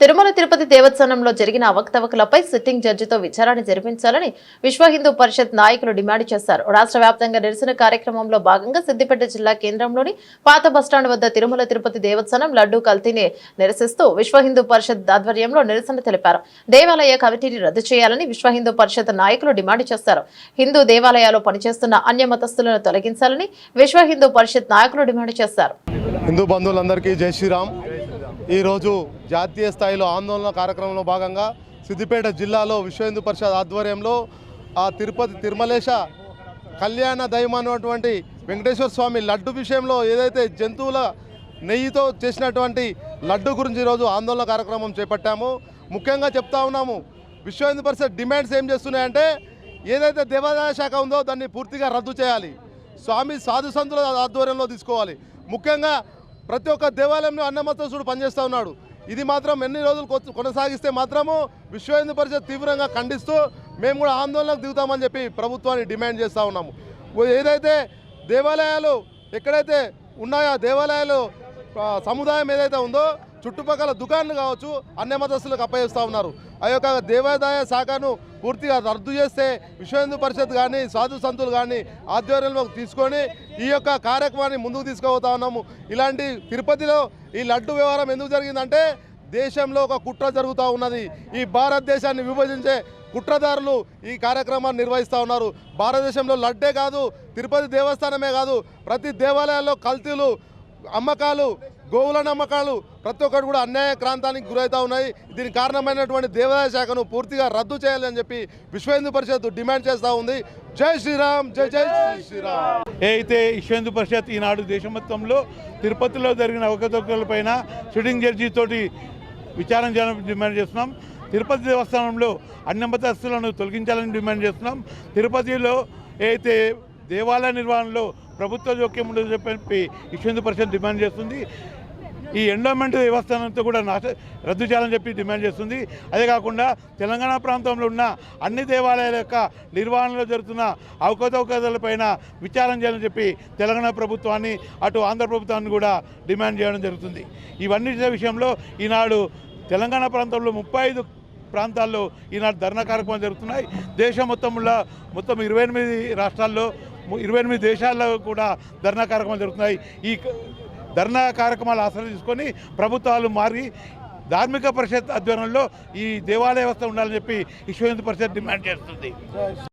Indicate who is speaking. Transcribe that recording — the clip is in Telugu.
Speaker 1: తిరుమల తిరుపతి దేవస్థానంలో జరిగిన అవకతవకలపై సిట్టింగ్ జడ్జితో విచారణ జరిపించాలని విశ్వ హిందూ పరిషత్ నాయకులు డిమాండ్ చేశారు. రాష్ట్ర వ్యాప్తంగా నిరసన కార్యక్రమంలో భాగంగా సిద్దిపేట జిల్లా కేంద్రంలోని పాత బస్టాండ్ వద్ద తిరుమల తిరుపతి దేవస్థానం లడ్డూ కల్తీని నిరసిస్తూ విశ్వ హిందూ పరిషత్ ఆధ్వర్యంలో నిరసన తెలిపారు. దేవాలయ కమిటీని రద్దు చేయాలని విశ్వ హిందూ పరిషత్ నాయకులు డిమాండ్ చేశారు. హిందూ దేవాలయాల్లో పనిచేస్తున్న అన్య మతస్థులను తొలగించాలని విశ్వ హిందూ పరిషత్ నాయకులు డిమాండ్ చేశారు.
Speaker 2: హిందూ బంధువులందరికీ జై శ్రీరామ్. ఈరోజు జాతీయ స్థాయిలో ఆందోళన కార్యక్రమంలో భాగంగా సిద్దిపేట జిల్లాలో విశ్వ హిందూ పరిషత్ ఆధ్వర్యంలో ఆ తిరుపతి తిరుమలేశ కళ్యాణ దైవం అన్నటువంటి వెంకటేశ్వర స్వామి లడ్డు విషయంలో ఏదైతే జంతువుల నెయ్యితో చేసినటువంటి లడ్డు గురించి ఈరోజు ఆందోళన కార్యక్రమం చేపట్టాము. ముఖ్యంగా చెప్తా ఉన్నాము విశ్వ హిందూ పరిషత్ డిమాండ్స్ ఏం చేస్తున్నాయంటే ఏదైతే దేవాదాయ శాఖ ఉందో దాన్ని పూర్తిగా రద్దు చేయాలి. స్వామి సాధు సంతుల ఆధ్వర్యంలో తీసుకోవాలి. ముఖ్యంగా ప్రతి ఒక్క దేవాలయంలో అన్నమతసుడు పనిచేస్తూ ఉన్నాడు. ఇది మాత్రం ఎన్ని రోజులు కొనసాగిస్తే మాత్రము విశ్వ హిందూ పరిషత్ తీవ్రంగా ఖండిస్తూ మేము కూడా ఆందోళనకు దిగుతామని చెప్పి ప్రభుత్వాన్ని డిమాండ్ చేస్తూ ఉన్నాము. ఏదైతే దేవాలయాలు ఎక్కడైతే ఉన్నాయో దేవాలయాలు సముదాయం ఏదైతే ఉందో చుట్టుపక్కల దుకాణాలు కావచ్చు అన్య మతస్థులకు అప్పయిస్తూ ఉన్నారు. ఆ యొక్క దేవాదాయ శాఖను పూర్తిగా రద్దు చేస్తే విశ్వ పరిషత్ కానీ సాధు సంతులు కానీ ఆధ్వర్యంలోకి తీసుకొని ఈ యొక్క కార్యక్రమాన్ని ముందుకు తీసుకుపోతా ఉన్నాము. ఇలాంటి తిరుపతిలో ఈ లడ్డు వ్యవహారం ఎందుకు జరిగిందంటే దేశంలో ఒక కుట్ర జరుగుతూ ఉన్నది. ఈ భారతదేశాన్ని విభజించే కుట్రదారులు ఈ కార్యక్రమాన్ని నిర్వహిస్తూ ఉన్నారు. భారతదేశంలో లడ్డే కాదు తిరుపతి దేవస్థానమే కాదు ప్రతి దేవాలయాల్లో కల్తీలు అమ్మకాలు గోవుల నమ్మకాలు ప్రతి ఒక్కటి కూడా అన్యాయ క్రాంతానికి గురవుతూ ఉన్నాయి. దీనికి కారణమైనటువంటి దేవాదాయ శాఖను పూర్తిగా రద్దు చేయాలని చెప్పి విశ్వ హిందూ పరిషత్ డిమాండ్ చేస్తూ ఉంది. జై శ్రీరామ్ జై జై శ్రీరామ్.
Speaker 3: ఏ అయితే విశ్వేందు పరిషత్ ఈనాడు దేశం మొత్తంలో తిరుపతిలో జరిగిన అవకతవకలపైన సిట్టింగ్ జడ్జి తోటి విచారణ చేయాలని డిమాండ్ చేస్తున్నాం. తిరుపతి దేవస్థానంలో అన్ని మతస్థులను తొలగించాలని డిమాండ్ చేస్తున్నాం. తిరుపతిలో ఏ అయితే దేవాలయ నిర్వహణలో ప్రభుత్వ జోక్యం ఉండదు చెప్పి విశ్వేందు పరిషత్ డిమాండ్ చేస్తుంది. ఈ ఎండోమెంట్ దేవస్థానంతో కూడా నాశ రద్దు చేయాలని చెప్పి డిమాండ్ చేస్తుంది. అదే కాకుండా తెలంగాణ ప్రాంతంలో ఉన్న అన్ని దేవాలయాల యొక్క నిర్వహణలో జరుగుతున్న అవకతవకతలపైన విచారం చేయాలని చెప్పి తెలంగాణ ప్రభుత్వాన్ని అటు ఆంధ్ర ప్రభుత్వాన్ని కూడా డిమాండ్ చేయడం జరుగుతుంది. ఇవన్నీ విషయంలో ఈనాడు తెలంగాణ ప్రాంతంలో ముప్పై ఐదు ప్రాంతాల్లో ఈనాడు ధర్నా కార్యక్రమాలు జరుగుతున్నాయి. దేశం మొత్తంలో మొత్తం ఇరవై ఎనిమిది రాష్ట్రాల్లో ఇరవై ఎనిమిది దేశాల్లో కూడా ధర్నా కార్యక్రమాలు జరుగుతున్నాయి. ఈ ధర్నా కార్యక్రమాలు ఆసరా తీసుకొని ప్రభుత్వాలు మారి ధార్మిక పరిషత్ ఆధ్వర్యంలో ఈ దేవాలయ వ్యవస్థ ఉండాలని చెప్పి విశ్వ హిందూ పరిషత్ డిమాండ్ చేస్తుంది.